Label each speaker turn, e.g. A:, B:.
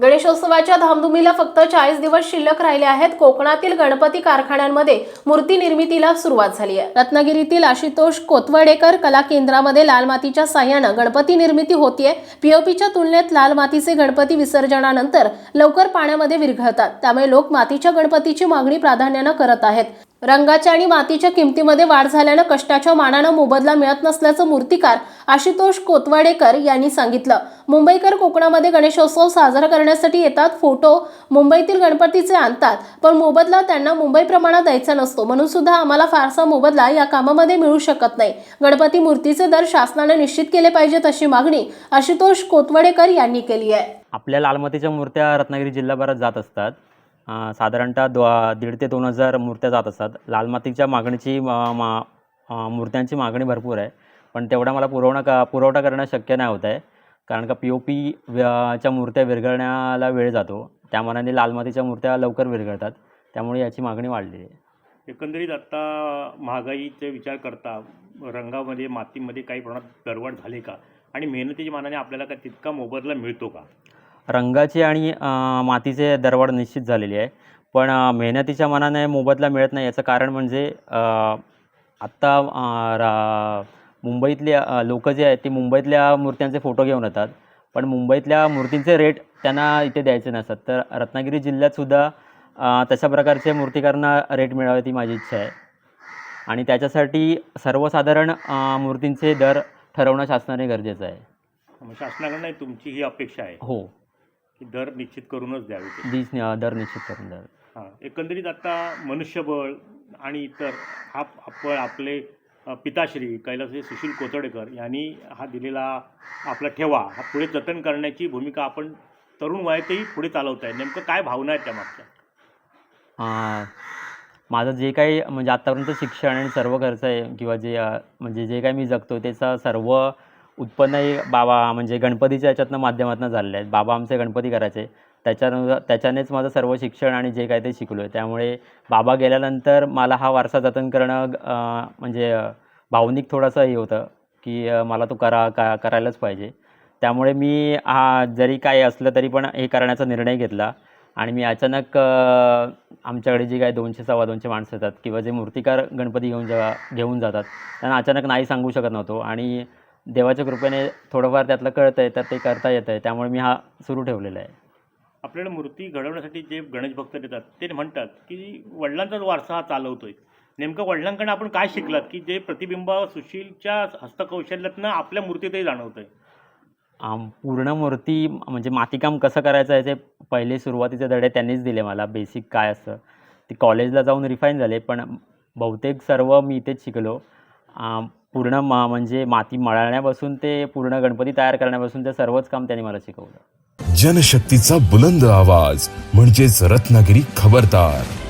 A: गणेशोत्सवाच्या धामधुमीला फक्त चाळीस दिवस शिल्लक राहिले आहेत. कोकणातील गणपती कारखान्यांमध्ये मूर्ती निर्मितीला सुरुवात झाली आहे. रत्नागिरीतील आशुतोष कोतवडेकर कला केंद्रामध्ये लाल मातीच्या साह्यानं गणपती निर्मिती होतीये. पीओपीच्या तुलनेत लाल मातीचे गणपती विसर्जनानंतर लवकर पाण्यामध्ये विरघळतात. त्यामुळे लोक मातीच्या गणपतीची मागणी प्राधान्यानं करत आहेत. रंगाच्या आणि मातीच्या किमतीमध्ये वाढ झाल्यानं कष्टाच्या मानानं मोबदला मिळत नसल्याचं मूर्तिकार आशुतोष कोतवाडेकर यांनी सांगितलं. मुंबईकर कोकणामध्ये गणेशोत्सव साजरा करण्यासाठी येतात फोटो. मुंबईतील गणपतीचे आणतात पण मोबदला त्यांना मुंबई प्रमाणात द्यायचा नसतो. म्हणून सुद्धा आम्हाला फारसा मोबदला या कामामध्ये मिळू शकत नाही. गणपती मूर्तीचे दर शासनाने निश्चित केले पाहिजेत अशी मागणी आशुतोष कोतवाडेकर यांनी केली आहे.
B: आपल्या लालमतीच्या मूर्त्या रत्नागिरी जिल्हाभरात जात असतात. साधारणतः द्वा दीड ते दोन हजार मूर्त्या जात असतात. लाल मातीच्या मागणीची मा मा- मूर्त्यांची मागणी भरपूर आहे. पण तेवढा मला पुरवणा का पुरवठा करणं शक्य नाही होत आहे. कारण का पी ओ पी च्या मूर्त्या विरघळण्याला वेळ जातो. त्या मानाने लालमातीच्या मूर्त्या लवकर विरघळतात. त्यामुळे याची मागणी वाढलेली आहे.
C: एकंदरीत आत्ता महागाईचे विचार करता रंगामध्ये मातीमध्ये काही प्रमाणात दरवाढ झाली का? आणि मेहनतीच्या मानाने आपल्याला का तितका मोबदला मिळतो का?
B: रंगाची आणि मातीचे दरवाढ निश्चित झालेली आहे. पण मेहनतीच्या मनाने मोबदला मिळत नाही याचं कारण म्हणजे आत्ता रा मुंबईतले लोक जे आहेत ते मुंबईतल्या मूर्त्यांचे फोटो घेऊन येतात. पण मुंबईतल्या मूर्तींचे रेट त्यांना इथे द्यायचे नसतात. तर रत्नागिरी जिल्ह्यातसुद्धा तशा प्रकारचे मूर्तिकारांना रेट मिळावे ती माझी इच्छा आहे. आणि त्याच्यासाठी सर्वसाधारण मूर्तींचे दर ठरवणं शासनाने गरजेचं आहे.
C: शासनाकडनं तुमची ही अपेक्षा आहे.
B: हो.
C: की दर निश्चित करूनच द्यावे ते.
B: दीस दर निश्चित करून द्यावे.
C: हां एकंदरीत आता मनुष्यबळ आणि इतर हा आपण आपले अ, पिताश्री कैलासजी सुशील कोतडेकर यांनी हा दिलेला आपला ठेवा हा पुढे जतन करण्याची भूमिका आपण तरुण वयातही पुढे चालवत आहे नेमकं काय भावना आहेत त्या मागच्या?
B: अं, माझं जे काही म्हणजे आत्तापर्यंत शिक्षण आणि सर्व खर्च आहे किंवा जे अं, म्हणजे जे काही मी जगतो त्याचं सर्व उत्पन्नही बाबा म्हणजे गणपतीच्या याच्यातनं माध्यमातून झालेलं आहे बाबा आमचे गणपती करायचे. त्याच्यानुसार त्याच्यानेच माझं सर्व शिक्षण आणि जे काय ते शिकलो आहे त्यामुळे बाबा गेल्यानंतर मला हा वारसा जतन करणं म्हणजे भावनिक थोडंसं हे होतं की मला तो करा का करायलाच पाहिजे. त्यामुळे मी हा जरी काय असलं तरी पण हे करण्याचा निर्णय घेतला. आणि मी अचानक आमच्याकडे जी काय दोनशे सव्वा दोनशे माणसं येतात किंवा जे मूर्तिकार गणपती घेऊन जेव्हा घेऊन जातात त्यांना अचानक नाही सांगू शकत नव्हतो. आणि देवाच्या कृपेने थोडंफार त्यातलं कळतं आहे तर ते करता येतं आहे त्यामुळे मी हा सुरू ठेवलेला आहे.
C: आपल्याला मूर्ती घडवण्यासाठी जे गणेश भक्त देतात ते म्हणतात की वडिलांचाच वारसा हा चालवतोय. नेमकं वडिलांकडनं आपण काय शिकलात की जे प्रतिबिंब सुशीलच्या हस्तकौशल्यातनं आपल्या मूर्तीतही जाणवतंय?
B: आम पूर्ण मूर्ती म्हणजे मातीकाम कसं करायचं याचे पहिले सुरुवातीचे धडे त्यांनीच दिले मला. बेसिक काय असतं? ते कॉलेजला जाऊन रिफाईन झाले पण बहुतेक सर्व मी इथेच शिकलो. पूर्ण मा म्हणजे माती मळण्यापासून ते पूर्ण गणपती तयार करण्यापासून ते सर्वच काम त्यांनी मला शिकवलं.
D: जनशक्तीचा बुलंद आवाज म्हणजेच रत्नागिरी खबरदार.